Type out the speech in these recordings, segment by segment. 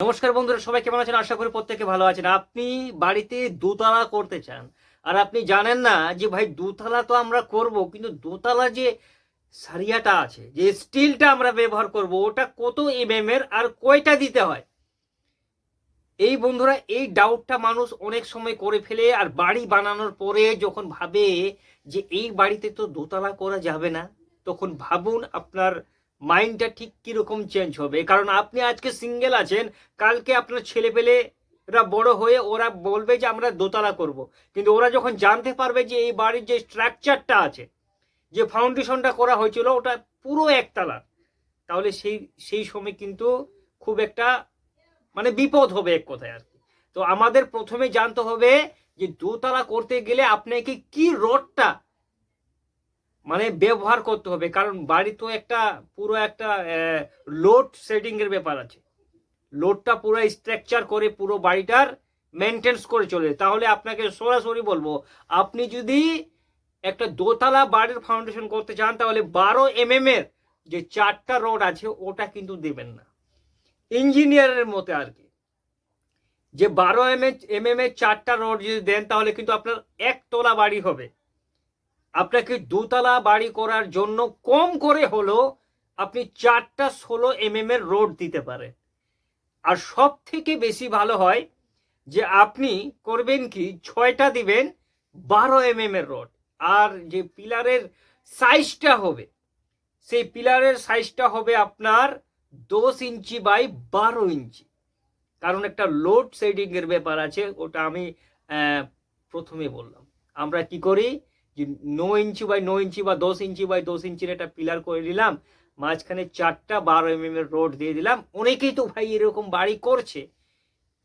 নমস্কার বন্ধুরা, সবাই কেমন আছেন? আশা করি প্রত্যেকে ভালো আছেন। আপনি বাড়িতে দোতলা করতে চান, আর আপনি জানেন না যে ভাই, দোতলা তো আমরা করব, কিন্তু দোতলা যে সারিয়াটা আছে, যে স্টিলটা আমরা ব্যবহার করব, ওটা কত এম এর আর কয়টা দিতে হয়? এই বন্ধুরা, এই ডাউটটা মানুষ অনেক সময় করে ফেলে, আর বাড়ি বানানোর পরে যখন ভাবে যে এই বাড়িতে তো দোতলা করা যাবে না, তখন ভাবুন আপনার মাইন্ডটা ঠিক কীরকম চেঞ্জ হবে কারণ আপনি আজকে সিঙ্গেল আছেন, কালকে আপনার ছেলে পেলে এরা বড় হয়ে ওরা বলবে যে আমরা দোতলা করব। কিন্তু ওরা যখন জানতে পারবে যে এই বাড়ির যে স্ট্রাকচারটা আছে, যে ফাউন্ডেশনটা করা হয়েছিল, ওটা পুরো একতলা, তাহলে সেই সেই সময় কিন্তু খুব একটা মানে বিপদ হবে এক কথায় আর কি তো আমাদের প্রথমে জানতে হবে যে দোতলা করতে গেলে আপনাকে কি রডটা মানে ব্যবহার করতে হবে, কারণ বাড়ি তো একটা পুরো একটা লোড এর ব্যাপার আছে। লোডটা পুরো স্ট্রাকচার করে পুরো বাড়িটার মেনটেন্স করে চলে। তাহলে আপনাকে সরাসরি বলব, আপনি যদি একটা দোতলা বাড়ির ফাউন্ডেশন করতে চান, তাহলে বারো এম এর যে চারটা রড আছে, ওটা কিন্তু দেবেন না। ইঞ্জিনিয়ারের মতে আর কি। যে বারো এম এম এম এর চারটা রড যদি দেন, তাহলে কিন্তু আপনার একতলা বাড়ি হবে। আপনাকে দোতলা বাড়ি করার জন্য কম করে হলো আপনি চারটা ষোলো এম এম এর রোড দিতে পারেন। আর সব থেকে বেশি ভালো হয় যে আপনি করবেন কি, ছয়টা দিবেন বারো এম এম এর রড। আর যে পিলারের সাইজটা হবে, সেই পিলারের সাইজটা হবে আপনার দশ ইঞ্চি বাই বারো ইঞ্চি। কারণ একটা লোড শেডিং এর ব্যাপার আছে, ওটা আমি প্রথমে বললাম। আমরা কি করি যে ন ইঞ্চি বাই ন ইঞ্চি বা দশ ইঞ্চি বাই দশ ইঞ্চির একটা পিলার করে নিলাম মাঝখানে চারটা বারো এম এর রোড দিয়ে দিলাম। অনেকেই তো ভাই এরকম বাড়ি করছে।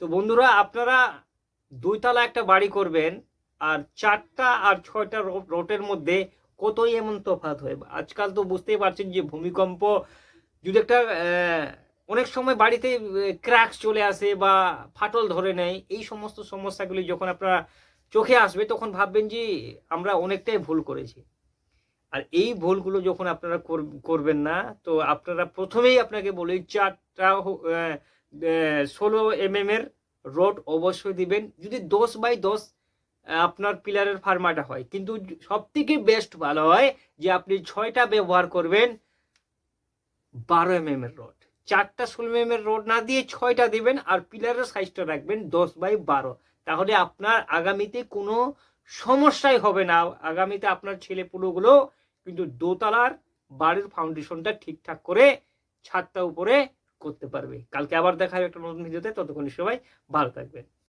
তো বন্ধুরা, আপনারা দুইতলা একটা বাড়ি করবেন আর চারটা আর ছয়টা রোটের মধ্যে কতই এমন তফাৎ হয়? আজকাল তো বুঝতেই পারছেন যে ভূমিকম্প যদি একটা অনেক সময় বাড়িতে ক্র্যাকস চলে আসে বা ফাটল ধরে নেয়, এই সমস্ত সমস্যাগুলি যখন আপনারা চোখে আসবে তখন ভাববেন যে আমরা অনেকটাই ভুল করেছি। আর এই ভুলগুলো যখন আপনারা কর- করবেন না, তো আপনারা প্রথমেই আপনাকে বলি, চারটা ষোলো এম এম এর রড অবশ্যই দিবেন। যদি দশ বাই দশ আপনার পিলারের ফার্মাটা হয়। কিন্তু সব থেকে বেস্ট ভালো হয় যে আপনি ছয়টা ব্যবহার করবেন বারো এম এম এর রড। চারটা ষোলো এম এর রড না দিয়ে ছয়টা দিবেন আর পিলারের সাইজটা রাখবেন দশ বাই বারো। তাহলে আপনার আগামীতে কোনো সমস্যাই হবে না। আগামীতে আপনার ছেলে পুলোগুলো কিন্তু দোতলার বাড়ির ফাউন্ডেশনটা ঠিকঠাক করে ছাদটা উপরে করতে পারবে। কালকে আবার দেখা হবে একটা নতুন ভিডিওতে। ততক্ষণ সবাই ভালো থাকবেন।